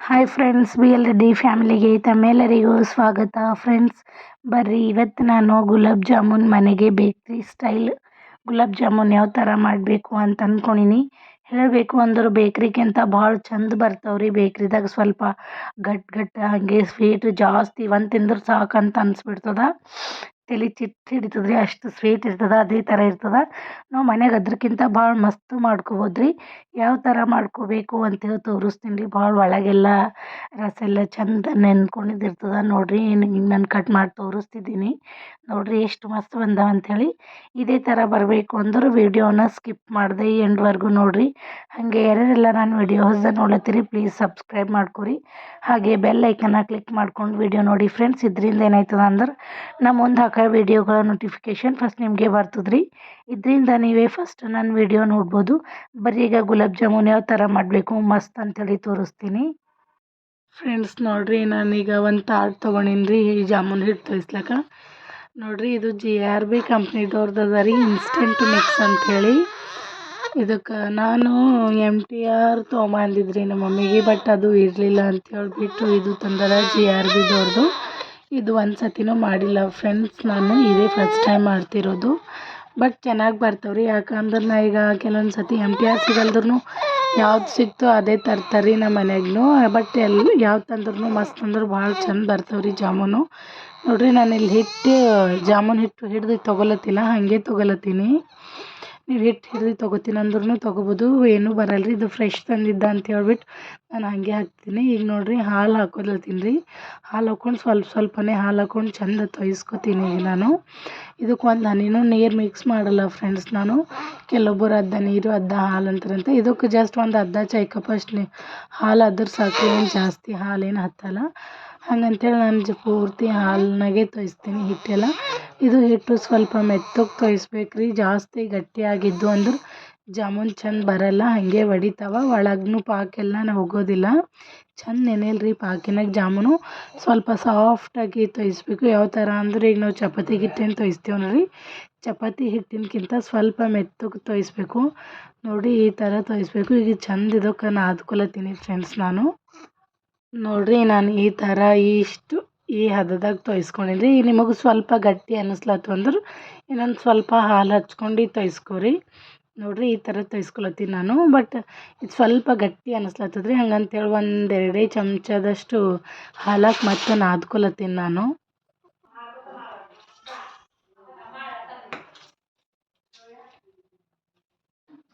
Hi friends B L Reddy ಫ್ಯಾಮಿಲಿಗೆ ತಮ್ಮೆಲ್ಲರಿಗೂ ಸ್ವಾಗತ. ಫ್ರೆಂಡ್ಸ್ ಬರ್ರಿ ಇವತ್ತು ನಾನು ಗುಲಾಬ್ ಜಾಮೂನ್ ಮನೆಗೆ ಬೇಕ್ರಿ ಸ್ಟೈಲ್ ಗುಲಾಬ್ ಜಾಮೂನ್ ಯಾವ ಥರ ಮಾಡಬೇಕು ಅಂತ ಅಂದ್ಕೊಂಡಿನಿ ಹೇಳಬೇಕು ಅಂದ್ರೆ ಬೇಕ್ರಿಗಿಂತ ಭಾಳ ಚಂದ ಬರ್ತಾವ್ರಿ ಬೇಕ್ರಿದಾಗ ಸ್ವಲ್ಪ ಗಟ್ ಗಟ್ಟ ಹಾಗೆ ಸ್ವೀಟ್ ಜಾಸ್ತಿ, ಒಂದು ತಿಂದ್ರೆ ಸಾಕು ಅಂತ ಅನ್ಸ್ಬಿಡ್ತದ. ತಲೆ ಚಿಟ್ಟು ಹಿಡಿತದೆ ರೀ ಅಷ್ಟು ಸ್ವೀಟ್ ಇರ್ತದೆ, ಅದೇ ಥರ ಇರ್ತದೆ. ನಾವು ಮನ್ಯಾಗ ಅದ್ರಕ್ಕಿಂತ ಭಾಳ ಮಸ್ತ್ ಮಾಡ್ಕೊಬೋದು ರೀ ಯಾವ ಥರ ಮಾಡ್ಕೋಬೇಕು ಅಂತೇಳಿ ತೋರಿಸ್ತೀನಿ ರೀ, ಭಾಳ ಒಳಗೆಲ್ಲ ರಸ ಎಲ್ಲ ಚಂದ ನೆನ್ಕೊಂಡಿದ್ದು ಇರ್ತದೆ ನೋಡಿರಿ ನಾನು ಕಟ್ ಮಾಡಿ ತೋರಿಸ್ತಿದ್ದೀನಿ. ನೋಡಿರಿ, ಎಷ್ಟು ಮಸ್ತ್ ಬಂದಾವ ಅಂಥೇಳಿ ಇದೇ ಥರ ಬರಬೇಕು ಅಂದ್ರೆ ವೀಡಿಯೋನ ಸ್ಕಿಪ್ ಮಾಡಿದೆ ಎಂಡ್ವರೆಗೂ ನೋಡಿರಿ. ಹಾಗೆ ಯಾರ್ಯಾರೆಲ್ಲ ನಾನು ವಿಡಿಯೋಸ್ ನೋಡ್ಲತ್ತೀರಿ ಪ್ಲೀಸ್ ಸಬ್ಸ್ಕ್ರೈಬ್ ಮಾಡ್ಕೊರಿ. ಹಾಗೆ ಬೆಲ್ ಐಕನ್ನ ಕ್ಲಿಕ್ ಮಾಡ್ಕೊಂಡು ವಿಡಿಯೋ ನೋಡಿ. ಫ್ರೆಂಡ್ಸ್ ಇದರಿಂದ ಏನಾಯ್ತದ ಅಂದ್ರೆ ನಮ್ಮ ಮುಂದೆ ಹಾಕೋ ವಿಡಿಯೋಗಳ ನೋಟಿಫಿಕೇಷನ್ ಫಸ್ಟ್ ನಿಮಗೆ ಬರ್ತದ್ರಿ. ಇದರಿಂದ ನೀವೇ ಫಸ್ಟ್ ನನ್ನ ವಿಡಿಯೋ ನೋಡ್ಬೋದು. ಬರೀ ಈಗ ಗುಲಾಬ್ ಜಾಮೂನ್ ಯಾವ ಥರ ಮಾಡಬೇಕು ಮಸ್ತ್ ಅಂತೇಳಿ ತೋರಿಸ್ತೀನಿ. ಫ್ರೆಂಡ್ಸ್ ನೋಡಿರಿ ನಾನೀಗ ಒಂದು ತಾಟ್ ತೊಗೊಂಡಿನಿ ರೀ ಜಾಮೂನ್ ಹಿಟ್ಟು ತೋರಿಸ್ಲಕ್ಕ. ನೋಡಿರಿ ಇದು ಜಿ ಆರ್ ಬಿ ಕಂಪ್ನಿದವ್ರದ್ದು ಅದ ರೀ ಇನ್ಸ್ಟೆಂಟ್ ಮಿಕ್ಸ್ ಅಂಥೇಳಿ ಇದಕ್ಕೆ ನಾನು ಎಂ ಟಿ ಆರ್ ತೊಗೊಂಬಂದಿದ್ರಿ ನಮ್ಮ ಮಮ್ಮಿಗೆ ಬಟ್ ಅದು ಇರಲಿಲ್ಲ ಅಂತ ಹೇಳ್ಬಿಟ್ಟು ಇದು ತಂದಾರ ಜಿ ಆರ್ ಬಿದವ್ರದ್ದು ಇದು ಒಂದು ಸತಿನೂ ಮಾಡಿಲ್ಲ ಫ್ರೆಂಡ್ಸ್ ನಾನು. ಇದೇ ಫಸ್ಟ್ ಟೈಮ್ ಮಾಡ್ತಿರೋದು. ಬಟ್ ಚೆನ್ನಾಗಿ ಬರ್ತವೆ ರೀ ಯಾಕಂದ್ರೆ ನಾ ಈಗ ಕೆಲವೊಂದು ಸತಿ ಎಂ ಟಿ ಆರ್ ಸಿಗಲ್ದ್ರೂ ಯಾವ್ದು ಸಿಕ್ತೋ ಅದೇ ತರ್ತಾರೆ ರೀ ನಮ್ಮ ಮನೆಗೂ ಬಟ್ ಎಲ್ಲ ಯಾವ್ದು ತಂದ್ರೂ ಮಸ್ತ್ ಅಂದ್ರೆ ಭಾಳ ಚಂದ ಬರ್ತವೆ ರೀ ಜಾಮೂನು. ನೋಡಿರಿ ನಾನು ಇಲ್ಲಿ ಹಿಟ್ಟು ಜಾಮೂನ್ ಹಿಟ್ಟು ಹಿಡ್ದು ತೊಗೊಲತ್ತಿಲ್ಲ ಹಾಗೆ ತೊಗೊಲತ್ತೀನಿ. ನೀವು ಹಿಟ್ಟು ಹಿಡ್ದು ತೊಗೋತೀನಿ ಅಂದ್ರೂ ತೊಗೋಬೋದು. ಏನೂ ಬರಲ್ರಿ, ಇದು ಫ್ರೆಶ್ ತಂದಿದ್ದ ಅಂತ ಹೇಳ್ಬಿಟ್ಟು ನಾನು ಹಾಗೆ ಹಾಕ್ತೀನಿ. ಈಗ ನೋಡಿರಿ ಹಾಲು ಹಾಕೋದಲ್ತೀನಿ ರೀ ಹಾಲು ಹಾಕ್ಕೊಂಡು ಸ್ವಲ್ಪ ಸ್ವಲ್ಪನೇ ಹಾಲು ಹಾಕ್ಕೊಂಡು ಚಂದ ತೊಯ್ಸ್ಕೊತೀನಿ ಈಗ ನಾನು. ಇದಕ್ಕೆ ಒಂದು ಹನಿನೂ ನೀರು ಮಿಕ್ಸ್ ಮಾಡಲ್ಲ ಫ್ರೆಂಡ್ಸ್ ನಾನು. ಕೆಲವೊಬ್ಬರು ಅರ್ಧ ನೀರು, ಅರ್ಧ ಹಾಲು ಅಂತಾರಂತೆ. ಇದಕ್ಕೆ ಜಸ್ಟ್ ಒಂದು ಅರ್ಧ ಚೈಕಪ್ ಕಪ್ ಅಷ್ಟು ಹಾಲು ಅದ್ರ ಸಾಕು, ಏನು ಜಾಸ್ತಿ ಹಾಲೇನು ಹತ್ತಲ್ಲ. ಹಂಗಂತೇಳಿ ನಾನು ಪೂರ್ತಿ ಹಾಲಿನಾಗೆ ತೋಯಿಸ್ತೀನಿ ಹಿಟ್ಟೆಲ್ಲ. ಇದು ಹಿಟ್ಟು ಸ್ವಲ್ಪ ಮೆತ್ತಗೆ ತೊಯ್ಸ್ಬೇಕು ರೀ ಜಾಸ್ತಿ ಗಟ್ಟಿಯಾಗಿದ್ದು ಅಂದ್ರೆ ಜಾಮೂನ್ ಚಂದ ಬರಲ್ಲ, ಹಾಗೆ ಒಡಿತಾವ. ಒಳಗೂ ಪಾಕೆಲ್ಲ ಹೋಗೋದಿಲ್ಲ ಚಂದ ನೆನೆಯಲ್ಲ ರೀ ಪಾಕಿನಾಗ ಜಾಮೂನು. ಸ್ವಲ್ಪ ಸಾಫ್ಟಾಗಿ ತೊಯ್ಸ್ಬೇಕು. ಯಾವ ಥರ ಅಂದ್ರೆ ಈಗ ನಾವು ಚಪಾತಿ ಹಿಟ್ಟೇನು ತೋಯಿಸ್ತೀವಿ ನೋಡಿರಿ. ಚಪಾತಿ ಹಿಟ್ಟಿನ್ಕಿಂತ ಸ್ವಲ್ಪ ಮೆತ್ತಗೆ ತೊಯ್ಸ್ಬೇಕು. ನೋಡಿ ಈ ಥರ ತೊಯ್ಸ್ಬೇಕು. ಈಗ ಚಂದ ಇದಕ್ಕೆ ನಾದ್ಕೊಳತ್ತೀನಿ ಫ್ರೆಂಡ್ಸ್ ನಾನು. ನೋಡಿರಿ, ನಾನು ಈ ಥರ ಇಷ್ಟು ಈ ಹದದಾಗ ತೊಯ್ಸ್ಕೊಂಡಿನಿ ರೀ ನಿಮಗೆ ಸ್ವಲ್ಪ ಗಟ್ಟಿ ಅನ್ನಿಸ್ಲತ್ತು ಅಂದ್ರೆ, ಇನ್ನೊಂದು ಸ್ವಲ್ಪ ಹಾಲು ಹಚ್ಕೊಂಡು ತೊಯ್ಸ್ಕೊರಿ. ನೋಡಿರಿ, ಈ ಥರ ತೊಯ್ಸ್ಕೊಳತ್ತೀನಿ ನಾನು. ಬಟ್ ಇದು ಸ್ವಲ್ಪ ಗಟ್ಟಿ ಅನ್ನಿಸ್ಲತ್ತದ ರೀ ಹಂಗಂತೇಳಿ ಒಂದು ಎರಡೇ ಚಮಚದಷ್ಟು ಹಾಲಕ್ಕೆ ಮತ್ತೆ ನಾದ್ಕೊಳತ್ತೀನಿ ನಾನು.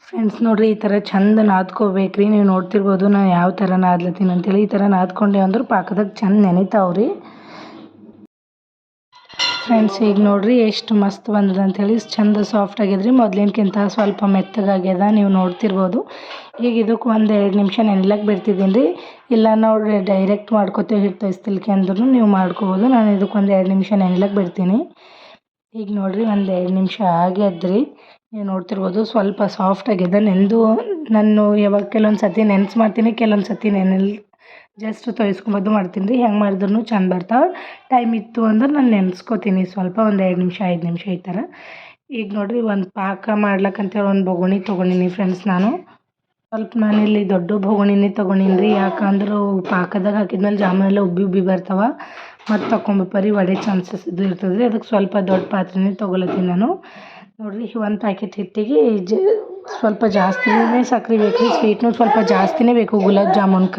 ಫ್ರೆಂಡ್ಸ್ ನೋಡಿರಿ, ಈ ಥರ ಚಂದ ನಾದ್ಕೋಬೇಕು ರೀ ನೀವು ನೋಡ್ತಿರ್ಬೋದು ನಾನು ಯಾವ ಥರ ನಾದ್ಲತ್ತೀನಿ ಅಂತೇಳಿ. ಈ ಥರ ನಾದ್ಕೊಂಡೆ ಅಂದ್ರೆ ಪಾಕದಾಗ ಚಂದ ನೆನೀತಾವೆ ರೀ ಫ್ರೆಂಡ್ಸ್ ಈಗ ನೋಡಿರಿ, ಎಷ್ಟು ಮಸ್ತ್ ಬಂದದ ಅಂಥೇಳಿ ಚಂದ ಸಾಫ್ಟ್ ಆಗ್ಯದ ರೀ ಮೊದ್ಲಿನ್ಕಿಂತ ಸ್ವಲ್ಪ ಮೆತ್ತಗಾಗ್ಯದ ನೀವು ನೋಡ್ತಿರ್ಬೋದು. ಈಗ ಇದಕ್ಕೆ ಒಂದು ಎರಡು ನಿಮಿಷ ನೆನ್ಲಕ್ಕೆ ಬಿಡ್ತಿದ್ದೀನಿ ರೀ ಇಲ್ಲ ನಾವು ಡೈರೆಕ್ಟ್ ಮಾಡ್ಕೊತೇವೆ ಹಿಟ್ಟು ತೋಯಿಸ್ತಿಲ್ಕೆ ಅಂದ್ರೂ ನೀವು ಮಾಡ್ಕೋಬೋದು. ನಾನು ಇದಕ್ಕೆ ಒಂದು ಎರಡು ನಿಮಿಷ ನೆನ್ಲಕ್ಕೆ ಬಿಡ್ತೀನಿ. ಈಗ ನೋಡಿರಿ ಒಂದು ಎರಡು ನಿಮಿಷ ಆಗ್ಯದ ರೀ ನೀವು ನೋಡ್ತಿರ್ಬೋದು ಸ್ವಲ್ಪ ಸಾಫ್ಟ್ ಆಗ್ಯದ ನೆಂದು ನಾನು ಯಾವಾಗ ಕೆಲವೊಂದು ಸತಿ ನೆನ್ಸಿ ಮಾಡ್ತೀನಿ, ಕೆಲವೊಂದು ಸತಿ ನೆನೆಲ್ ಜಸ್ಟ್ ತೊಯ್ಸ್ಕೊಂಬದ್ದು ಮಾಡ್ತೀನಿ ರೀ. ಹೆಂಗೆ ಮಾಡಿದ್ರೂ ಚಂದ ಬರ್ತಾವೆ. ಟೈಮ್ ಇತ್ತು ಅಂದ್ರೆ ನಾನು ನೆನೆಸ್ಕೋತೀನಿ ಸ್ವಲ್ಪ ಒಂದು ಎರಡು ನಿಮಿಷ, ಐದು ನಿಮಿಷ ಈ ಥರ ಈಗ ನೋಡಿರಿ ಒಂದು ಪಾಕ ಮಾಡ್ಲಕ್ಕಂತೇಳಿ ಒಂದು ಬೊಗುಣಿ ತೊಗೊಂಡಿನಿ ಫ್ರೆಂಡ್ಸ್ ನಾನು. ಸ್ವಲ್ಪ ನಾನಿಲ್ಲಿ ದೊಡ್ಡ ಬೊಗುಣಿನೇ ತೊಗೊಂಡಿನಿ ರೀ ಯಾಕಂದ್ರೆ ಪಾಕದಾಗ ಹಾಕಿದ್ಮೇಲೆ ಜಾಮೂನೆಲ್ಲ ಉಬ್ಬಿ ಉಬ್ಬಿ ಬರ್ತಾವೆ. ಮತ್ತು ತಕೊಂಬಪ್ಪರಿ ಒಡೆ ಚಾನ್ಸಸ್ ಇದು ಇರ್ತದೆ ರೀ ಅದಕ್ಕೆ ಸ್ವಲ್ಪ ದೊಡ್ಡ ಪಾತ್ರೆನೇ ತೊಗೊಳತ್ತೀನಿ ನಾನು. ನೋಡಿರಿ, ಒಂದು ಪ್ಯಾಕೆಟ್ ಹಿಟ್ಟಿಗೆ ಜ, ಸ್ವಲ್ಪ ಜಾಸ್ತಿನೇ ಸಕ್ಕರೆ ಬೇಕು ರೀ ಸ್ವೀಟ್ನು ಸ್ವಲ್ಪ ಜಾಸ್ತಿನೇ ಬೇಕು ಗುಲಾಬ್ ಜಾಮೂನ್ಕ.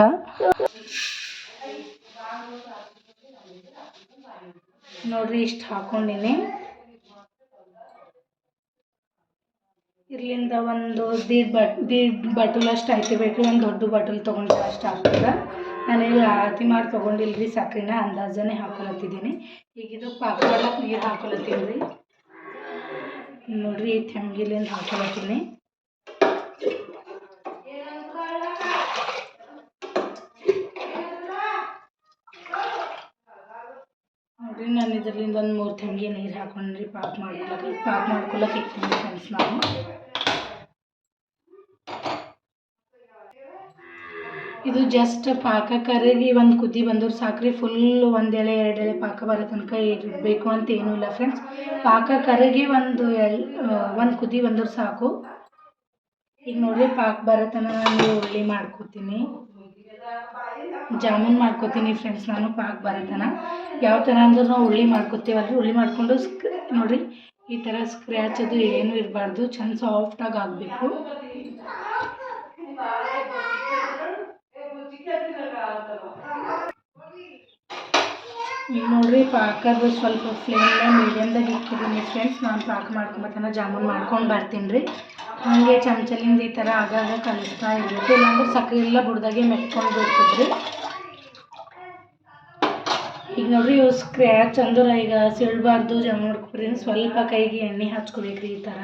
ನೋಡಿರಿ, ಇಷ್ಟು ಹಾಕೊಂಡಿನಿ. ಇರ್ಲಿಂದ ಒಂದು ದೀಡ್ ಬಟ್, ದೀಡ್ ಬಟಲ್ ಅಷ್ಟು ಆಯ್ತು ಬೇಕು, ಒಂದು ದೊಡ್ಡ ಬಾಟಲ್ ತೊಗೊಂಡ್ರೆ ಅಷ್ಟು ಆಗ್ತದೆ. ನಾನೀಗ ಅತಿ ಮಾಡಿ ತೊಗೊಂಡಿಲ್ಲ ರೀ ಸಕ್ರೆನ ಅಂದಾಜನೇ ಹಾಕೊಳತ್ತಿದ್ದೀನಿ. ಈಗ ಇದು ಪಾಕ ಮಾಡ್ಲಕ್ಕೆ ನೀರು ಹಾಕೊಳತ್ತೀನಿ ರೀ. ನೋಡಿರಿ ತೆಂಗಿಲಿಂದ ಹಾಕೊಳತ್ತೀನಿ. ನೋಡಿರಿ ನಾನು ಇದರಿಂದ ಒಂದು ಮೂರು ತೆಂಗಿ ನೀರು ಹಾಕೊಂಡ್ರಿ ಪಾಕ ಮಾಡ್ಕೊಳಕ್ಕೆ ಪಾಕ ಮಾಡ್ಕೊಳಕ್ಕೆ ಇಕ್ತೀನಿ ಫ್ರೆಂಡ್ಸ್ ನಾನು. ಇದು ಜಸ್ಟ್ ಪಾಕ ಕರಗಿ ಒಂದು ಕುದಿ ಬಂದ್ರೆ ಸಾಕ್ರಿ. ಫುಲ್ ಒಂದು ಎಳೆ, ಎರಡು ಪಾಕ ಬರೋ ತನಕ ಇರಬೇಕು ಅಂತ ಏನೂ ಇಲ್ಲ ಫ್ರೆಂಡ್ಸ್ ಪಾಕ ಕರಗಿ ಒಂದು ಎಲ್ ಒಂದು ಕುದಿ ಬಂದ್ರೆ ಸಾಕು. ಈಗ ನೋಡಿರಿ ಪಾಕ ಬರೋ ತನಕ ನಾನು ಉಳ್ಳಿ ಮಾಡ್ಕೊತೀನಿ. ಜಾಮೂನ್ ಮಾಡ್ಕೊತೀನಿ ಫ್ರೆಂಡ್ಸ್ ನಾನು ಪಾಕ ಬರತನ ಯಾವ ಥರ ಅಂದ್ರೆ ನಾವು ಉಳ್ಳಿ ಮಾಡ್ಕೋತೀವಲ್ಲ ಉಳ್ಳಿ ಮಾಡಿಕೊಂಡು ಸ್ಕ್, ನೋಡಿರಿ ಈ ಥರ ಸ್ಕ್ರ್ಯಾಚ್ ಅದು ಏನೂ ಇರಬಾರ್ದು. ಚೆಂದ ಸಾಫ್ಟಾಗಿ ಆಗಬೇಕು. ಈಗ ನೋಡ್ರಿ ಪಾಕದ ಸ್ವಲ್ಪ ಫ್ಲೇಮ್ನ ಮೀಡಿಯಮ್ದಾಗ ಇಟ್ಟಿದ್ದೀನಿ ಫ್ರೆಂಡ್ಸ್ ನಾನು ಪಾಕ ಮಾಡ್ಕೊಂಬತ್ತನ, ಜಾಮೂನ್ ಮಾಡ್ಕೊಂಡು ಬರ್ತೀನಿ ರೀ ಹಾಗೆ ಚಮಚಲಿಂದ ಈ ಥರ ಆಗಾಗ ಕಲಿಸ್ತಾ ಇರಬೇಕು. ಇಲ್ಲಾಂದ್ರೆ ಸಕ್ಕರೆ ಎಲ್ಲ ಬುಡ್ದಾಗೆ ಮೆಟ್ಕೊಂಡು ಬಿಡ್ತದ್ರಿ. ಈಗ ನೋಡ್ರಿ, ಇವು ಸ್ಕ್ರ್ಯಾಚ್ ಅಂದ್ರೆ ಈಗ ಸಿಳ್ಬಾರ್ದು ಜಾಮೂನ್ ಸ್ವಲ್ಪ ಕೈಗೆ ಎಣ್ಣೆ ಹಚ್ಕೋಬೇಕ್ರಿ ಈ ಥರ.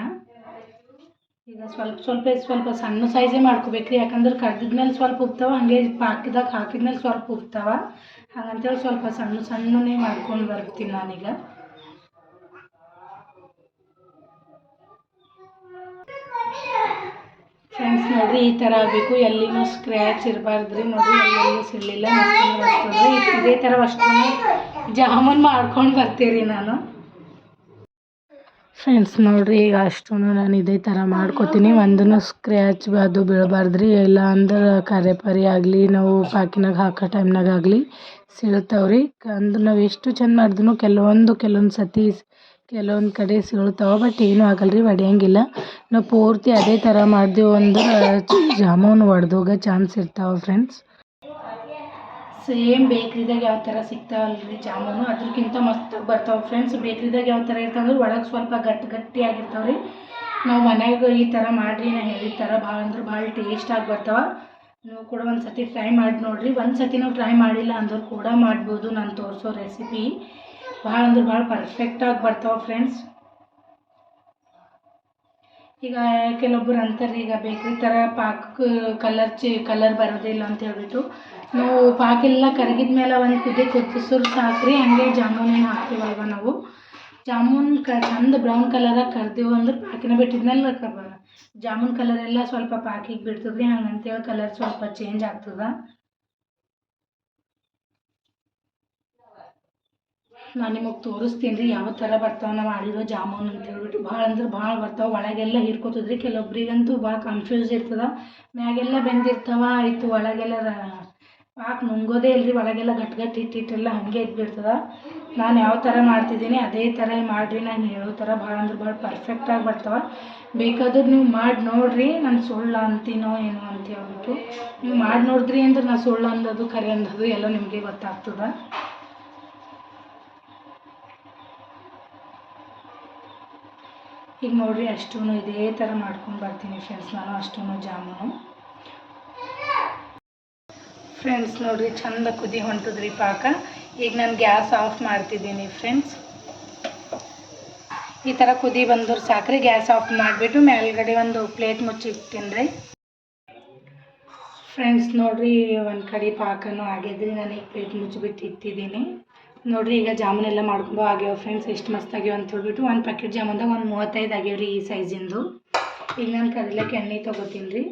ಈಗ ಸ್ವಲ್ಪ ಸ್ವಲ್ಪ ಸ್ವಲ್ಪ ಸಣ್ಣ ಸೈಜೇ ಮಾಡ್ಕೋಬೇಕ್ರಿ. ಯಾಕಂದ್ರೆ ಕಡ್ದಿದ್ಮೇಲೆ ಸ್ವಲ್ಪ ಉಪ್ತಾವ, ಹಾಗೆ ಪಾಕಿದಾಗ ಹಾಕಿದ್ಮೇಲೆ ಸ್ವಲ್ಪ ಉಪ್ತಾವ. ಹಾಗಂತೇಳಿ ಸ್ವಲ್ಪ ಸಣ್ಣ ಸಣ್ಣನೇ ಮಾಡ್ಕೊಂಡು ಬರ್ತೀನಿ ನಾನೀಗ. ಫ್ರೆಂಡ್ಸ್ ನೋಡ್ರಿ, ಈ ಥರ ಆಗಬೇಕು. ಎಲ್ಲಿನೂ ಸ್ಕ್ರ್ಯಾಚ್ ಇರಬಾರ್ದು ರೀ ನೋಡ್ರಿ ಎಲ್ಲೆಲ್ಲೂ ಸಿರಲಿಲ್ಲ ಇದೇ ಥರ ಅಷ್ಟು ಜಾಮೂನ್ ಮಾಡ್ಕೊಂಡು ಬರ್ತೀರಿ ನಾನು. ಫ್ರೆಂಡ್ಸ್ ನೋಡಿರಿ, ಈಗ ಅಷ್ಟು ನಾನು ಇದೇ ಥರ ಮಾಡ್ಕೊತೀನಿ. ಒಂದನ್ನು ಸ್ಕ್ರ್ಯಾಚ್ ಅದು ಬೀಳಬಾರ್ದ್ರಿ. ಇಲ್ಲ ಅಂದ್ರೆ ಕರೆ ಪರಿ ಆಗಲಿ, ನಾವು ಪಾಕಿನಾಗ ಹಾಕೋ ಟೈಮ್ನಾಗ ಆಗಲಿ ಸೀಳ್ತಾವೆ ರೀ ಅಂದ್ರೆ ನಾವು ಎಷ್ಟು ಚಂದ ಮಾಡಿದ್ರೂ ಕೆಲವೊಂದು ಕೆಲವೊಂದು ಸತಿ ಕೆಲವೊಂದು ಕಡೆ ಸೀಳ್ತಾವೆ ಬಟ್ ಏನೂ ಆಗಲ್ರಿ, ಒಡೆಯಂಗಿಲ್ಲ. ನಾವು ಪೂರ್ತಿ ಅದೇ ಥರ ಮಾಡಿದೆವು ಅಂದ್ರೆ ಜಾಮೂನ್ ಒಡೆದೋಗೋ ಚಾನ್ಸ್ ಇರ್ತಾವೆ ಫ್ರೆಂಡ್ಸ್ ಸೇಮ್ ಬೇಕ್ರಿದಾಗ ಯಾವ ಥರ ಸಿಗ್ತಾವಲ್ರಿ ಜಾಮೂನು? ಅದಕ್ಕಿಂತ ಮಸ್ತ್ ಬರ್ತಾವೆ ಫ್ರೆಂಡ್ಸ್ ಬೇಕ್ರಿದಾಗ ಯಾವ ಥರ ಇರ್ತಂದ್ರೆ ಒಳಗೆ ಸ್ವಲ್ಪ ಗಟ್ಟಿ ಗಟ್ಟಿಯಾಗಿರ್ತಾವೆ ರೀ. ನಾವು ಮನ್ಯಾಗ ಈ ಥರ ಮಾಡಿರಿ, ನಾ ಹೇಳಿದ ಥರ ಭಾಳ ಅಂದ್ರೆ ಭಾಳ ಟೇಸ್ಟಾಗಿ ಬರ್ತಾವೆ. ನೀವು ಕೂಡ ಒಂದು ಸತಿ ಟ್ರೈ ಮಾಡಿ ನೋಡಿರಿ. ಒಂದು ಸತಿ ನಾವು ಟ್ರೈ ಮಾಡಿಲ್ಲ ಅಂದ್ರೆ ಕೂಡ ಮಾಡ್ಬೋದು. ನಾನು ತೋರಿಸೋ ರೆಸಿಪಿ ಭಾಳ ಅಂದ್ರೆ ಭಾಳ ಪರ್ಫೆಕ್ಟಾಗಿ ಬರ್ತಾವೆ ಫ್ರೆಂಡ್ಸ್ ಈಗ ಕೆಲವೊಬ್ಬರು ಅಂತಾರೆ ಈಗ ಬೇಕ್ರಿ ಥರ ಪಾಕ ಕಲರ್ ಚಿ ಕಲರ್ ಬರೋದಿಲ್ಲ ಅಂತ ಹೇಳ್ಬಿಟ್ಟು ನಾವು ಪಾಕೆಲ್ಲ ಕರಗಿದ ಮೇಲೆ ಒಂದು ಕುದಿ ಕುದಿಸೋರು ಸಾಕ್ರಿ, ಹಂಗೆ ಜಾಮೂನ್ ಏನು ಹಾಕ್ತೀವಲ್ವ ನಾವು. ಜಾಮೂನ್ ಕ, ಚಂದ ಬ್ರೌನ್ ಕಲರಾಗಿ ಕರ್ದೀವಿ ಅಂದ್ರೆ ಪಾಕಿನ ಬಿಟ್ಟಿದ್ಮೇಲೆ ಕ ಜಾಮೂನ್ ಕಲರ್ ಎಲ್ಲ ಸ್ವಲ್ಪ ಪಾಕಿಗೆ ಬಿಡ್ತದೆ ರೀ ಹಂಗಂತೇಳಿ ಕಲರ್ ಸ್ವಲ್ಪ ಚೇಂಜ್ ಆಗ್ತದ. ನಾನು ನಿಮಗೆ ತೋರಿಸ್ತೀನಿ ರೀ ಯಾವ ಥರ ಬರ್ತಾವೆ ನಾವು ಮಾಡಿರೋ ಜಾಮೂನ್ ಅಂತ ಹೇಳ್ಬಿಟ್ಟು ಭಾಳ ಅಂದ್ರೆ ಭಾಳ ಬರ್ತಾವೆ, ಒಳಗೆಲ್ಲ ಹಿರ್ಕೊತದೆ ರೀ ಕೆಲವೊಬ್ರಿಗಂತೂ ಭಾಳ ಕನ್ಫ್ಯೂಸ್ ಇರ್ತದ. ಮ್ಯಾಗೆಲ್ಲ ಬೆಂದಿರ್ತಾವ, ಆಯಿತು ಒಳಗೆಲ್ಲ ಪಾಕ್ ನುಂಗೋದೇ ಇಲ್ರಿ, ಒಳಗೆಲ್ಲ ಗಟ್ಟಿ ಗಟ್ಟಿ ಹಿಟ್ಟಿಟ್ಟೆಲ್ಲ ಹಾಗೆ ಇದ್ಬಿಡ್ತದೆ. ನಾನು ಯಾವ ಥರ ಮಾಡ್ತಿದ್ದೀನಿ, ಅದೇ ಥರ ಮಾಡಿರಿ. ನಾನು ಹೇಳೋ ಥರ ಭಾಳ ಅಂದ್ರೆ ಭಾಳ ಪರ್ಫೆಕ್ಟಾಗಿ ಬರ್ತವೆ. ಬೇಕಾದ್ರೆ ನೀವು ಮಾಡಿ ನೋಡಿರಿ, ನಾನು ಸುಳ್ಳು ಅಂತೀನೋ ಏನೋ ಅಂತ ಹೇಳ್ಬಿಟ್ಟು ನೀವು ಮಾಡಿ ನೋಡಿದ್ರಿ ಅಂದ್ರೆ ನಾನು ಸುಳ್ಳು ಅಂದದು ಕರೆ ಅಂದದು ಎಲ್ಲ ನಿಮಗೆ ಗೊತ್ತಾಗ್ತದೆ. ಈಗ ನೋಡಿರಿ ಅಷ್ಟೂ ಇದೇ ಥರ ಮಾಡ್ಕೊಂಡು ಬರ್ತೀನಿ ಫ್ರೆಂಡ್ಸ್ ನಾನು ಅಷ್ಟೂ ಜಾಮೂನು. ಫ್ರೆಂಡ್ಸ್ ನೋಡಿರಿ, ಚಂದ ಕುದಿ ಹೊಂಟದ್ರಿ ಪಾಕ. ಈಗ ನಾನು ಗ್ಯಾಸ್ ಆಫ್ ಮಾಡ್ತಿದ್ದೀನಿ ಫ್ರೆಂಡ್ಸ್ ಈ ಥರ ಕುದಿ ಬಂದ್ರೆ ಸಾಕ್ರಿ, ಗ್ಯಾಸ್ ಆಫ್ ಮಾಡಿಬಿಟ್ಟು ಮೇಲ್ಗಡೆ ಒಂದು ಪ್ಲೇಟ್ ಮುಚ್ಚಿಟ್ಟಿನ್ರಿ ಫ್ರೆಂಡ್ಸ್ ನೋಡಿರಿ, ಒಂದು ಕಡೆ ಪಾಕನೂ ಆಗಿದ್ರಿ ನಾನು ಈಗ ಪ್ಲೇಟ್ ಮುಚ್ಚಿಬಿಟ್ಟು ಇಟ್ಟಿದ್ದೀನಿ ನೋಡಿರಿ, ಈಗ ಜಾಮೂನ್ ಎಲ್ಲ ಮಾಡ್ಕೊಂಡು ಆಗ್ಯಾವ ಫ್ರೆಂಡ್ಸ್ ಎಷ್ಟು ಮಸ್ತ್ ಆಗ್ಯಾವ ಅಂತ ಹೇಳ್ಬಿಟ್ಟು ಒಂದು ಪ್ಯಾಕೆಟ್ ಜಾಮೂನ್ದಾಗ ಒಂದು ಮೂವತ್ತೈದು ಆಗ್ಯಾವ ಈ ಸೈಜಿಂದು ಈಗ ನಾನು ಕರಿಲಕ್ಕೆ ಎಣ್ಣೆ ತೊಗೋತೀನಿ ರೀ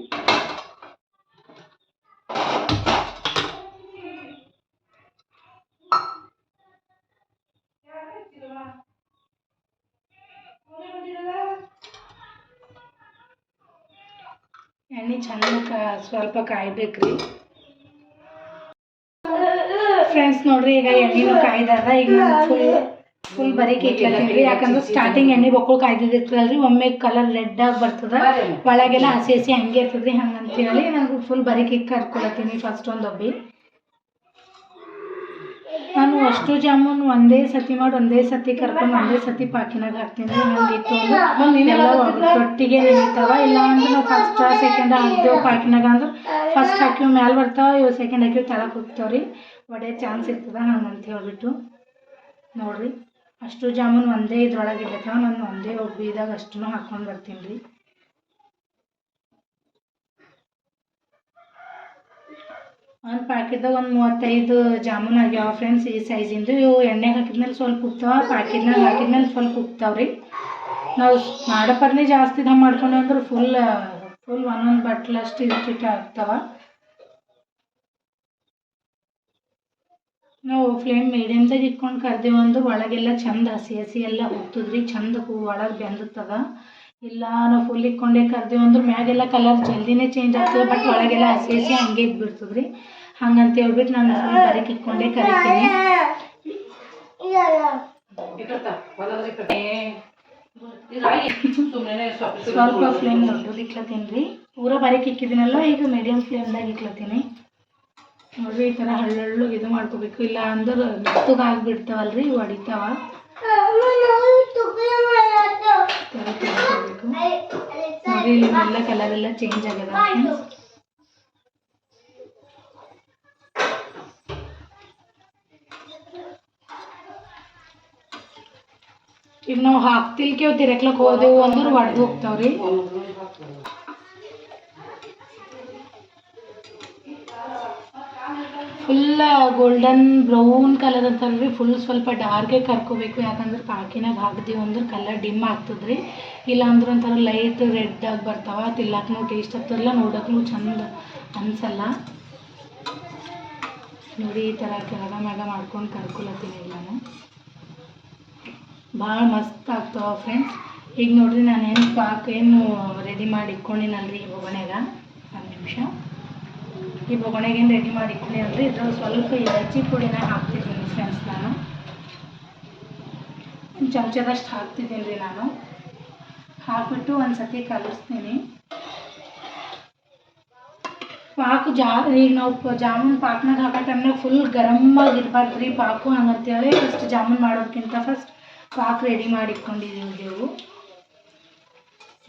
ಎಣ್ಣೆ ಚೆನ್ನಾಗಿ ಸ್ವಲ್ಪ ಕಾಯ್ಬೇಕ್ರಿ. ಫ್ರೆಂಡ್ಸ್ ನೋಡ್ರಿ, ಈಗ ಎಣ್ಣೆನೂ ಕಾಯ್ದಾರ, ಈಗ ಫುಲ್ ಫುಲ್ ಬರೀ ಇಕ್ಲತ್ತೀನಿ ರೀ ಯಾಕಂದ್ರೆ ಸ್ಟಾರ್ಟಿಂಗ್ ಎಣ್ಣೆ ಬಕ್ಕಳು ಕಾಯ್ದಿದ್ದಿರ್ತದಲ್ರಿ ಒಮ್ಮೆ ಕಲರ್ ರೆಡ್ ಆಗಿ ಬರ್ತದ. ಒಳಗೆಲ್ಲ ಹಸಿ ಹಸಿ ಹಂಗೆ ಇರ್ತದ್ರಿ, ಹಂಗಂತೇಳಿ ನಾನು ಫುಲ್ ಬರೀ ಕೇಕ್ ಕರ್ಕೊಳತ್ತೀನಿ ಫಸ್ಟ್ ಒಂದು ಒಬ್ಬಿ. ನಾನು ಅಷ್ಟು ಜಾಮೂನ್ ಒಂದೇ ಸತಿ ಮಾಡಿ ಒಂದೇ ಸತಿ ಕರ್ಕೊಂಡು ಒಂದೇ ಸತಿ ಪಾಕಿನಾಗ ಹಾಕ್ತೀನಿ. ಹಂಗಿತ್ತು ಅಂದ್ರೆ. ಒಟ್ಟಿಗೆ ನೆನಿತಾವ ಇಲ್ಲ ಅಂದ್ರೆ. ನಾವು ಫಸ್ಟ್ ಸೆಕೆಂಡ್ ಹಾಕ್ತೇವೆ ಪಾಕಿನಾಗ ಅಂದ್ರೆ. ಫಸ್ಟ್ ಹಾಕಿವ್ ಮ್ಯಾಲ ಬರ್ತಾವ ಇವು ಸೆಕೆಂಡ್ ಹಾಕಿವ್ ತೆಳಗೆ ಹೋಗ್ತಾವ ರೀ ಒಡೆ ಚಾನ್ಸ್ ಇರ್ತದ ಹಂಗಂತ ಹೇಳ್ಬಿಟ್ಟು. ನೋಡಿರಿ, ಅಷ್ಟು ಜಾಮೂನ್ ಒಂದೇ ಇದ್ರೊಳಗೆ ಇರ್ತವ ನಾನು ಒಂದೇ ಒಬ್ಬಿದಾಗ ಅಷ್ಟು ಹಾಕ್ಕೊಂಡು ಬರ್ತೀನಿ ರೀ ಒಂದು ಪ್ಯಾಕೆಟ್ದಾಗ ಒಂದು ಮೂವತ್ತೈದು ಜಾಮೂನ್ ಆಗ್ಯಾವ ಫ್ರೆಂಡ್ಸ್ ಈ ಸೈಜಿಂದು ಇವು ಎಣ್ಣೆಗೆ ಹಾಕಿದ್ಮೇಲೆ ಸ್ವಲ್ಪ ಉಪ್ತಾವ ಪ್ಯಾಕೆಟ್ನಾಗ ಹಾಕಿದ್ಮೇಲೆ ಸ್ವಲ್ಪ ಉಪ್ತಾವ ರೀ. ನಾವು ಮಾಡೋ ಜಾಸ್ತಿ ದಮ್ ಮಾಡ್ಕೊಂಡು ಅಂದ್ರೆ ಫುಲ್ ಫುಲ್ ಒಂದೊಂದು ಬಟ್ಲಷ್ಟು ಇಷ್ಟಿಟ್ಟು ಆಗ್ತಾವ. ನಾವು ಫ್ಲೇಮ್ ಮೀಡಿಯಮ್ದಾಗ ಇಟ್ಕೊಂಡು ಕರ್ದೇವಂದು ಒಳಗೆಲ್ಲ ಚಂದ ಹಸಿ ಹಸಿ ಎಲ್ಲ ಹೋಗ್ತದ್ರಿ ಚಂದ ಹೂ ಒಳಗೆ ಬೆಂದತ್ತದ. ಇಲ್ಲ ನಾವು ಫುಲ್ ಇಕ್ಕೊಂಡೇ ಕರ್ದೇವು ಅಂದ್ರೆ ಮ್ಯಾಗೆಲ್ಲ ಕಲರ್ ಜಲ್ದಿನೇ ಚೇಂಜ್ ಆಗ್ತದೆ ಬಟ್ ಒಳಗೆಲ್ಲ ಹಸಿ ಹಸಿ ಹಂಗೆ ಇದ್ಬಿಡ್ತದೆ ರೀ ಹಂಗಂತ ಹೇಳ್ಬಿಟ್ಟು ನಾನು ಬರೀಕ್ ಇಕ್ಕೊಂಡೇ ಕರಿತೀನಿ. ಸ್ವಲ್ಪ ಫ್ಲೇಮ್ ದೊಡ್ಡದು ಇಕ್ಲತ್ತೀನಿ ರೀ. ಪೂರ ಬರೀಕ್ ಇಕ್ಕಿದ್ದೀನಲ್ಲ, ಈಗ ಮೀಡಿಯಮ್ ಫ್ಲೇಮ್ದಾಗ ಇಕ್ಲತ್ತೀನಿ. ನೋಡ್ರಿ, ಈ ಥರ ಹಳ್ಳು ಇದು ಮಾಡ್ಕೋಬೇಕು. ಇಲ್ಲ ಅಂದ್ರೆ ಮೆತ್ತಗೆ ಆಗಿಬಿಡ್ತಾವಲ್ರಿ ಇವು ನೋಡ್ರಿ ಇಲ್ಲಿ ಎಲ್ಲ ಕಲರ್ ಎಲ್ಲ ಚೇಂಜ್ friends. ಈಗ ನಾವು ಹಾಕ್ತಿಲ್ಕೆ ತಿರಕ್ಲಕ್ ಹೋದೆವು ಅಂದ್ರೆ ಒಡೆದು ಹೋಗ್ತಾವ್ರಿ ಫುಲ್ ಗೋಲ್ಡನ್ ಬ್ರೌನ್ ಕಲರ್ ಅಂತಲ್ರಿ ಫುಲ್ ಸ್ವಲ್ಪ ಡಾರ್ಕೇ ಕರ್ಕೋಬೇಕು. ಯಾಕಂದ್ರೆ ಪಾಕಿನಾಗ ಹಾಕ್ದೀವಿ ಅಂದ್ರೆ ಕಲರ್ ಡಿಮ್ ಆಗ್ತದ್ರಿ. ಇಲ್ಲ ಅಂದ್ರೆ ಒಂಥರ ಲೈಟ್ ರೆಡ್ ಆಗಿ ಬರ್ತಾವ ತಿಲ್ಲಕ್ಕೂ ಟೇಸ್ಟ್ ಆಗ್ತದಲ್ಲ ನೋಡೋಕ್ಕೂ ಚಂದ ಅನ್ಸಲ್ಲ. ನೋಡಿ ಈ ಥರ ಕೆಳಗ ಮ್ಯಾಗ ಮಾಡ್ಕೊಂಡು ಕರ್ಕೊಳತ್ತೀನಿ ಈಗ ನಾನು ಭಾಳ ಮಸ್ತ್ ಆಗ್ತಾವ ಫ್ರೆಂಡ್ಸ್ ಈಗ ನೋಡ್ರಿ ನಾನೇನು ಪಾಕ್ ಏನು ರೆಡಿ ಮಾಡಿ ಇಟ್ಕೊಂಡಿನಲ್ರಿ ಈ ಬೊಗಣೆಗ ಒಂದು ನಿಮಿಷ. ಈ ಬೊಗಣೆಗೇನು ರೆಡಿ ಮಾಡಿ ಅಂದರೆ ಇದ್ರ ಸ್ವಲ್ಪ ಇಲಚಿ ಪುಡಿನ ಹಾಕ್ತಿದ್ದೀನಿ ಫ್ರೆಂಡ್ಸ್ ನಾನು. ಒಂದು ಚಮಚದಷ್ಟು ಹಾಕ್ತಿದ್ದೀನಿ ರೀ ನಾನು. ಹಾಕ್ಬಿಟ್ಟು ಒಂದು ಸತಿ ಕಲಿಸ್ತೀನಿ. ಪಾಕು ಜಾ, ಈಗ ನಾವು ಜಾಮೂನ್ ಪಾಕ್ನಾಗ ಹಾಕೋ ಟೈಮ್ನಾಗ ಫುಲ್ ಗರಮ್ ಇರಬಾರ್ದು ರೀ ಪಾಕು ಹಂಗಂತೇಳಿ ಫಸ್ಟ್ ಜಾಮೂನ್ ಮಾಡೋದಕ್ಕಿಂತ ಫಸ್ಟ್ ಪಾಕ್ ರೆಡಿ ಮಾಡಿ ಇಟ್ಕೊಂಡಿದ್ದೀವಿ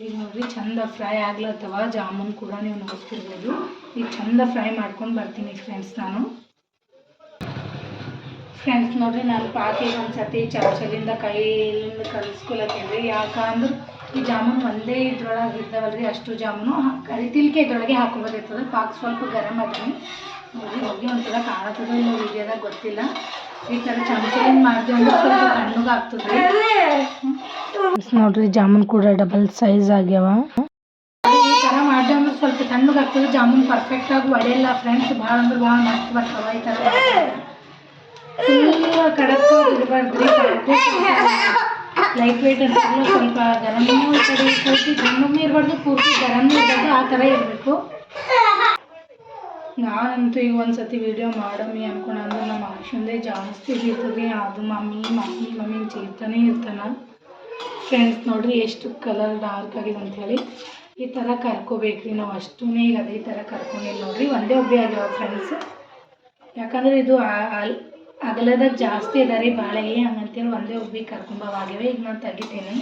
ಈಗ ನೋಡ್ರಿ, ಚಂದ ಫ್ರೈ ಆಗ್ಲತ್ತವ, ಜಾಮೂನ್ ಕೂಡ ನೀವು ನೋಡ್ತಿರ್ಬೋದು. ಈಗ ಚಂದ ಫ್ರೈ ಮಾಡ್ಕೊಂಡು ಬರ್ತೀನಿ ಫ್ರೆಂಡ್ಸ್ ನಾನು. ಫ್ರೆಂಡ್ಸ್ ನೋಡ್ರಿ, ನಾನು ಪಾಕಿಗೆ ಒಂದು ಸತಿ ಚಮಚಲಿಂದ ಕೈಲಿಂದ ಕಲಿಸ್ಕೊಳತ್ತೀನಿ ರೀ ಯಾಕಂದ್ರೆ ಈ ಜಾಮೂನ್ ಒಂದೇ ಇದ್ರೊಳಗೆ ಇರ್ತಾವಲ್ರಿ, ಅಷ್ಟು ಜಾಮೂನು ಕರಿತಿಲ್ಕೆ ಇದ್ರೊಳಗೆ ಹಾಕೋಬೋದಿರ್ತದೆ. ಪಾಕ್ ಸ್ವಲ್ಪ ಗರಂ ಹಾಕಿ ನೋಡಿ, ಹೋಗಿ ಒಂಥರ ಕಾಣತ್ತದ ಇಲ್ಲ ವಿಡಿಯೋದಾಗ ಗೊತ್ತಿಲ್ಲ. ಈ ಥರ ಚಮಚಲಿಂದ ಮಾಡಿದೆ ಅಂದ್ರೆ ಸ್ವಲ್ಪ ತಣ್ಣಗೆ ಆಗ್ತದೆ ನೋಡ್ರಿ, ಜಾಮೂನ್ ಕೂಡ ಡಬಲ್ ಸೈಜ್ ಆಗ್ಯಾವ. ಈ ಥರ ಮಾಡಿದೆ ಅಂದ್ರೆ ಸ್ವಲ್ಪ ತಣ್ಣಗೆ ಆಗ್ತದೆ. ಜಾಮೂನ್ ಪರ್ಫೆಕ್ಟಾಗಿ ಒಡೆಯಲ್ಲ ಫ್ರೆಂಡ್ಸ್ ಭಾಳ ಅಂದ್ರೆ ಭಾಳ ಮಸ್ತ್ ಬರ್ತಾವ ಈ ಥರ ಕಡಕ್ ಇರಬಾರ್ದ್ರಿ ಲೈಟ್ ವೈಟ್ ಸ್ವಲ್ಪ ಗರಮ್ ಈ ಪೂರ್ತಿ ತಣ್ಣಗೂ ಇರಬಾರ್ದು ಪೂರ್ತಿ ಗರಮ್ ಇರಬಾರ್ದು ಆ ಥರ ಇರಬೇಕು. ನಾನಂತೂ ಈಗ ಒಂದು ಸತಿ ವಿಡಿಯೋ ಮಾಡಮ್ಮಿ ಅಂದ್ರೆ ನಮ್ಮ ಆಕ್ಷನ್ದೇ ಜಾಸ್ತಿ ಇರ್ತದೆ ಅದು ಮಮ್ಮಿ ಮಮ್ಮಿ ಮಮ್ಮಿ ಚೀರ್ತಾನೆ ಇರ್ತಾನೆ. ಫ್ರೆಂಡ್ಸ್ ನೋಡ್ರಿ ಎಷ್ಟು ಕಲರ್ ಡಾರ್ಕ್ ಆಗಿದೆ ಅಂಥೇಳಿ ಈ ಥರ ಕರ್ಕೋಬೇಕ್ರಿ, ನಾವು ಅಷ್ಟೂ ಈಗ ಅದೇ ಥರ ಕರ್ಕೊಂಡಿಲ್ಲ ನೋಡ್ರಿ, ಒಂದೇ ಒಬ್ಬೇ ಆಗ್ಯಾವ ಫ್ರೆಂಡ್ಸ್ ಯಾಕಂದ್ರೆ ಇದು ಅಗಲದಾಗ ಜಾಸ್ತಿ ಅದ ರೀ ಬಾಳೆಗೆ ಹಂಗಂತೇಳಿ ಒಂದೇ ಉಬ್ಬಿ ಕರ್ಕೊಂಬವಾಗಿವೆ ಈಗ ನಾನು ತೆಗಿತೀನಿ.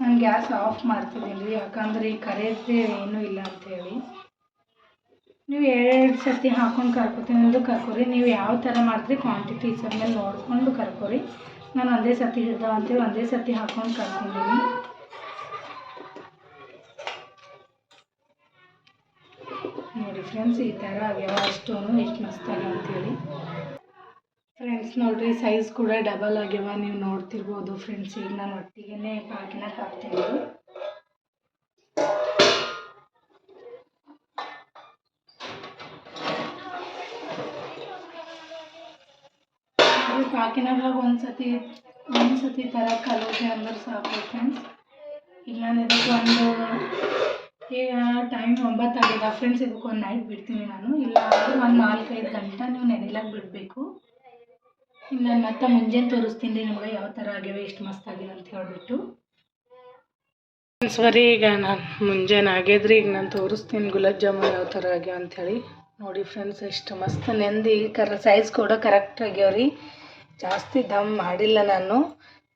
ನಾನು ಗ್ಯಾಸ್ ಆಫ್ ಮಾಡ್ತಿದ್ದೀನಿ ರೀ, ಯಾಕಂದ್ರೆ ಈ ಕರೆಯದೇ ಏನೂ ಇಲ್ಲ ಅಂತೇಳಿ. ನೀವು ಎರಡು ಸರ್ತಿ ಹಾಕೊಂಡು ಕರ್ಕೊತೀನಿ ಅಂದ್ರೆ ಕರ್ಕೊರಿ. ನೀವು ಯಾವ ಥರ ಮಾಡ್ತೀರಿ ಕ್ವಾಂಟಿಟಿ ಹಿಸಾಬ್ ಮೇಲೆ ನೋಡಿಕೊಂಡು ಕರ್ಕೊರಿ. ನಾನು ಒಂದೇ ಸರ್ತಿ ಹಿಡ್ದಾವ ಅಂತೇಳಿ ಒಂದೇ ಸರ್ತಿ ಹಾಕ್ಕೊಂಡು ಕರ್ಕೊಂಡಿನಿ. ನೋಡಿ ಫ್ರೆಂಡ್ಸ್ ಈ ಥರ ಆಗ್ಯಾವ ಅಷ್ಟು ಎಷ್ಟು ಮಸ್ತಾಗ ಅಂತೇಳಿ. ಫ್ರೆಂಡ್ಸ್ ನೋಡಿರಿ ಸೈಜ್ ಕೂಡ ಡಬಲ್ ಆಗ್ಯಾವ. ನೀವು ನೋಡ್ತಿರ್ಬೋದು ಫ್ರೆಂಡ್ಸ್ ಈಗ ನಾನು ಒಟ್ಟಿಗೆ ಪಾಕಿನ ಹಾಕ್ತೀನಿ ಪಾಕಿನಾಗ ಒಂದು ಸತಿ ಒಂದು ಸತಿ ಥರ ಕಲೋಕೆ ಅಂದ್ರೆ ಸಾಕು ಫ್ರೆಂಡ್ಸ್ ಇಲ್ಲಾಂದ್ರೆ ಒಂದು, ಈಗ ಟೈಮ್ ಒಂಬತ್ತಾಗಿದೆ ಫ್ರೆಂಡ್ಸ್ ಇದಕ್ಕೆ ಒಂದು ನೈಟ್ ಬಿಡ್ತೀನಿ ನಾನು. ಇಲ್ಲ ಅಂದರೆ ಒಂದು ನಾಲ್ಕೈದು ಗಂಟೆ ನೀವು ನೆನೆಲಾಗ ಬಿಡಬೇಕು. ಇಲ್ಲ, ನಾನು ಮತ್ತೆ ಮುಂಜಾನೆ ತೋರಿಸ್ತೀನಿ ರೀ ನಿಮ್ಗೆ ಯಾವ ಥರ ಆಗ್ಯಾವೆ ಎಷ್ಟು ಮಸ್ತ್ ಆಗ್ಯಾವ ಅಂತ ಹೇಳ್ಬಿಟ್ಟು. ಸರಿ, ಈಗ ನಾನು ಮುಂಜಾನೆ ಆಗ್ಯದ್ರಿ ಈಗ ನಾನು ತೋರಿಸ್ತೀನಿ ಗುಲಾಬ್ ಜಾಮೂನ್ ಯಾವ ಥರ ಆಗ್ಯಾವ ಅಂಥೇಳಿ ನೋಡಿ ಫ್ರೆಂಡ್ಸ್ ಎಷ್ಟು ಮಸ್ತ್ ನೆಂದಿ, ಕರ ಸೈಜ್ ಕೂಡ ಕರೆಕ್ಟ್ ಆಗ್ಯಾವ ರೀ. ಜಾಸ್ತಿ ದಮ್ ಮಾಡಿಲ್ಲ ನಾನು.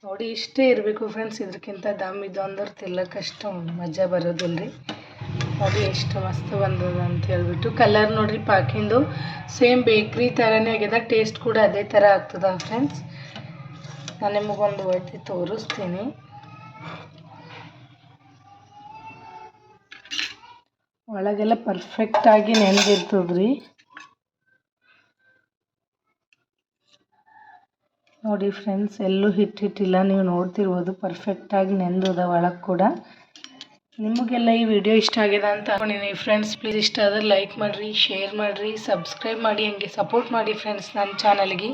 ನೋಡಿ, ಇಷ್ಟೇ ಇರಬೇಕು ಫ್ರೆಂಡ್ಸ್ ಇದಕ್ಕಿಂತ ದಮ್ ಇದು ಅಂದ್ರೆ ತಿಲ್ಲಕ್ಕಷ್ಟು ಮಜಾ ಬರೋದಿಲ್ಲ ರೀ ನೋಡಿ ಎಷ್ಟು ಮಸ್ತ್ ಬಂದದ ಅಂತ ಹೇಳ್ಬಿಟ್ಟು. ಕಲರ್ ನೋಡ್ರಿ ಪಾಕಿಂದು. ಸೇಮ್ ಬೇಕ್ರಿ ಥರನೇ ಆಗ್ಯದ ಟೇಸ್ಟ್ ಕೂಡ ಅದೇ ಥರ ಆಗ್ತದ ಫ್ರೆಂಡ್ಸ್ ನಾನು ನಿಮಗೊಂದು ಒಟ್ಟಿ ತೋರಿಸ್ತೀನಿ. ಒಳಗೆಲ್ಲ ಪರ್ಫೆಕ್ಟಾಗಿ ನೆನೆದಿರ್ತದ್ರಿ. ನೋಡಿ ಫ್ರೆಂಡ್ಸ್, ಎಲ್ಲೂ ಹಿಟ್ಟಿಟ್ಟಿಲ್ಲ ನೀವು ನೋಡ್ತಿರ್ಬೋದು ಪರ್ಫೆಕ್ಟಾಗಿ ನೆಂದದ ಒಳಗೆ ಕೂಡ. ನಿಮಗೆಲ್ಲ ಈ ವಿಡಿಯೋ ಇಷ್ಟ ಆಗಿದೆ ಅಂತ ಅನ್ಕೊಂಡಿನಿ ಫ್ರೆಂಡ್ಸ್ ಪ್ಲೀಸ್ ಇಷ್ಟ ಆದರೆ ಲೈಕ್ ಮಾಡಿರಿ ಶೇರ್ ಮಾಡಿರಿ ಸಬ್ಸ್ಕ್ರೈಬ್ ಮಾಡಿ, ಹಂಗೆ ಸಪೋರ್ಟ್ ಮಾಡಿ ಫ್ರೆಂಡ್ಸ್ ನನ್ನ ಚಾನಲ್ಗೆ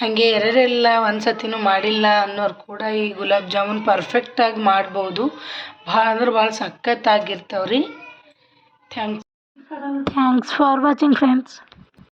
ಹಾಗೆ ಯಾರ್ಯಾರೆಲ್ಲ ಒಂದು ಸತಿನೂ ಮಾಡಿಲ್ಲ ಅನ್ನೋರು ಕೂಡ ಈ ಗುಲಾಬ್ ಜಾಮೂನ್ ಪರ್ಫೆಕ್ಟಾಗಿ ಮಾಡ್ಬೋದು. ಭಾಳ ಅಂದ್ರೆ ಭಾಳ ಸಖತ್ತಾಗಿರ್ತಾವೆ ರೀ thanks thanks for watching friends